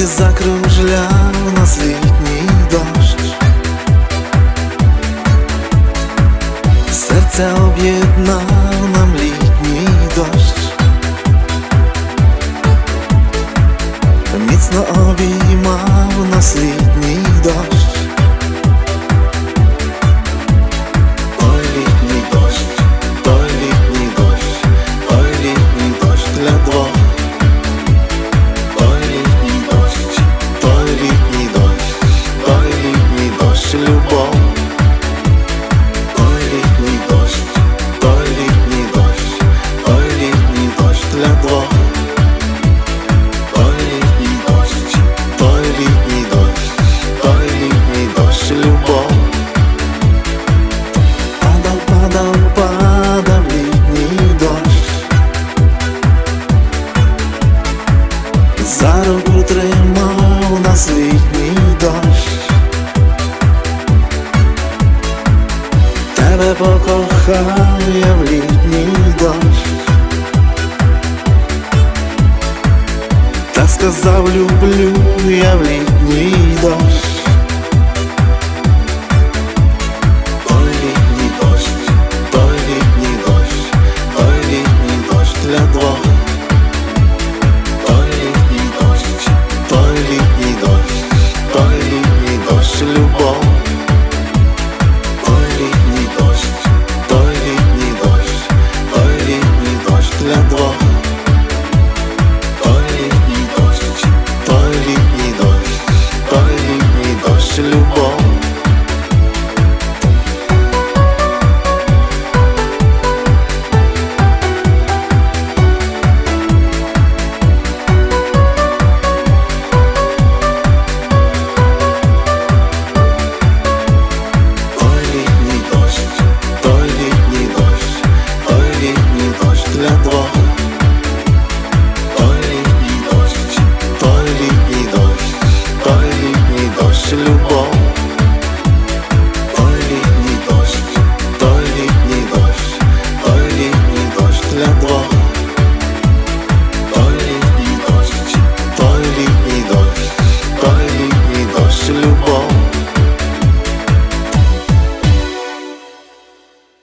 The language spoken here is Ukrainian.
Вулиці закружляв нас літній дощ, серце об'єднав. Літній любов. Той літній дощ, той літній дощ, той літній дощ для двох. Той літній любов. Падав, падав, падав літній дощ. За руку тримав нас літній Тебе покохав я в літній дощ. Та сказав люблю я в літній дощ. l'endroit